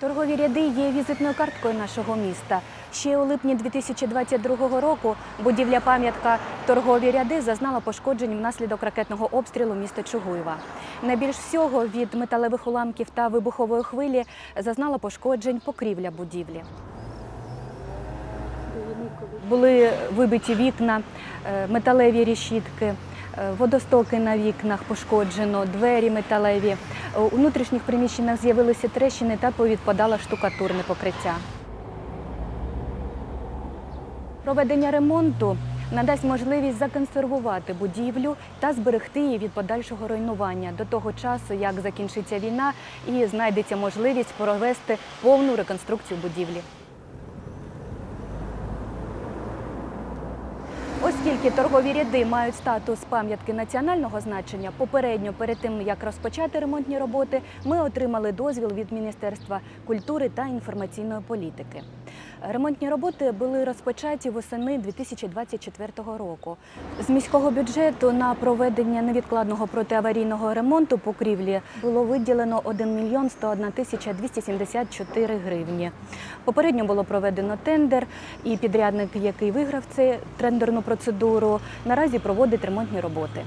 Торгові ряди є візитною карткою нашого міста. Ще у липні 2022 року будівля пам'ятка торгові ряди зазнала пошкоджень внаслідок ракетного обстрілу міста Чугуєва. Найбільш всього від металевих уламків та вибухової хвилі зазнала пошкоджень покрівля будівлі. Були вибиті вікна, е, металеві рішітки, е, водостоки на вікнах пошкоджено, двері металеві. У внутрішніх приміщеннях з'явилися трещини та повідпадало штукатурне покриття. Проведення ремонту надасть можливість законсервувати будівлю та зберегти її від подальшого руйнування до того часу, як закінчиться війна і знайдеться можливість провести повну реконструкцію будівлі. Оскільки торгові ряди мають статус пам'ятки національного значення, попередньо перед тим як розпочати ремонтні роботи, ми отримали дозвіл від Міністерства культури та інформаційної політики. Ремонтні роботи були розпочаті восени 2024 року. З міського бюджету на проведення невідкладного протиаварійного ремонту покрівлі було виділено 1 мільйон 101 тисяча 274 гривні. Попередньо було проведено тендер, і підрядник, який виграв цю тендерну процедуру, наразі проводить ремонтні роботи.